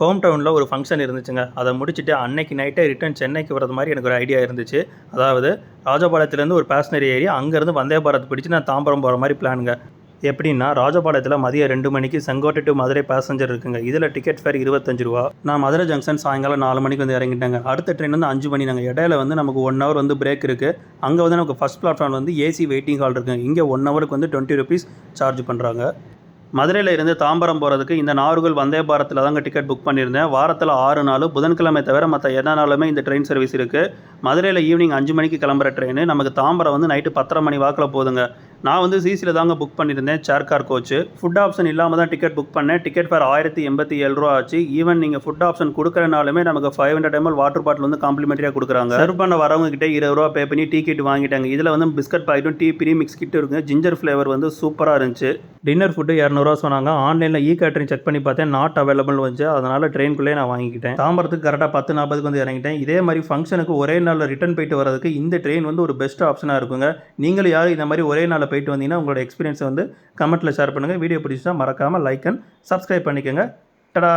Home டவுனில் ஒரு function இருந்துச்சுங்க. அதை முடிச்சுட்டு அன்னைக்கு நைட்டே ரிட்டர்ன் சென்னைக்கு வரது மாதிரி எனக்கு ஒரு ஐடியா இருந்துச்சு. அதாவது ராஜபாளையத்துலேருந்து ஒரு பேசஞ்சர் ஏறி அங்கேருந்து வந்தே பாரத் பிடிச்சி நான் தாம்பரம் போகிற மாதிரி பிளானுங்க எப்படின்னா ராஜபாளையத்தில் மதியம் ரெண்டு மணிக்கு செங்கோட்டை டு மதுரை பேசஞ்சர் இருக்குங்க. இதில் டிக்கெட் ஃபேர் இருபத்தஞ்சு ரூபா. நான் மதுரை ஜங்ஷன் சாயங்காலம் நாலு மணிக்கு வந்து இறங்கிட்டேங்க. அடுத்த ட்ரெயின் வந்து அஞ்சு மணி நாங்கள் இடையில வந்து நமக்கு ஒன் ஹவர் வந்து பிரேக் இருக்குது அங்கே வந்து நமக்கு ஃபஸ்ட் பிளாட்ஃபார்ம் வந்து ஏசி வெயிட்டிங் ஹால் இருக்குங்க. இங்கே ஒன் ஹவருக்கு வந்து டுவெண்ட்டி ருபீஸ் சார்ஜ் பண்ணுறாங்க மதுரையில் இருந்து தாம்பரம் போகிறதுக்கு இந்த நார்கல் வந்தே பாரத்தில் தாங்க டிக்கெட் புக் பண்ணியிருந்தேன். வாரத்தில் ஆறு நாள் புதன்கிழமை தவிர மற்ற எல்லா நாளுமே இந்த ட்ரெயின் சர்வீஸ் இருக்குது மதுரையில் ஈவினிங் அஞ்சு மணிக்கு கிளம்புற ட்ரெயின் நமக்கு தாம்பரம் வந்து நைட்டு பத்தரை மணி வாக்கில் போதுங்க. நான் வந்து சிசியில் தாங்க புக் பண்ணியிருந்தேன் chair car coach food option இல்லாமல் தான் டிக்கெட் புக் பண்ணேன். டிக்கெட் ஃபேர் ஆயிரத்தி எண்பத்தி ஏழு ரூபா ஆச்சு. ஈவன் நீங்கள் ஃபுட் ஆப்ஷன் கொடுக்குறனாலுமே நமக்கு five hundred ML water bottle வந்து காம்ப்ளிமெண்ட்ரியாக கொடுக்குறாங்க. சர்வ் பண்ண வரவங்க கிட்டே இருபது ரூபா பே பண்ணி டீ கிட் வாங்கிட்டாங்க. இதில் வந்து பிஸ்கட் பாக்கெட்டும் டீ பிரி மிக்ஸ் கிட் இருக்குது ஜிஞ்சர் ஃப்ளேவர் வந்து சூப்பராக இருந்துச்சு. டின்னர் ஃபுட்டு இரநூறுவா சொன்னாங்க. ஆன்லைனில் இ கேட்டரிங் செக் பண்ணி பார்த்தேன். நாட் அவைலபிள் வந்துச்சு. அதனால் ட்ரெயின்குள்ளே நான் வாங்கிக்கிட்டேன். தாம்பரத்துக்கு கரெக்டாக பத்து நாற்பதுக்கு வந்து இறங்கிட்டேன். இதே மாதிரி ஃபங்க்ஷனுக்கு ஒரே நாளில் ரிட்டர்ன் போயிட்டு வரதுக்கு இந்த ட்ரெயின் வந்து ஒரு பெஸ்ட் ஆப்ஷனாக இருக்குங்க. நீங்களும் யாரும் இந்த மாதிரி ஒரே நாளில் போயிட்டு வந்தீங்கன்னா உங்களோட எக்ஸ்பீரியன்ஸை வந்து கமெண்ட்டில் ஷேர் பண்ணுங்கள் வீடியோ பிடிச்சா மறக்காமல் லைக் அண்ட் சப்ஸ்கிரைப் பண்ணிக்கோங்க. டடா!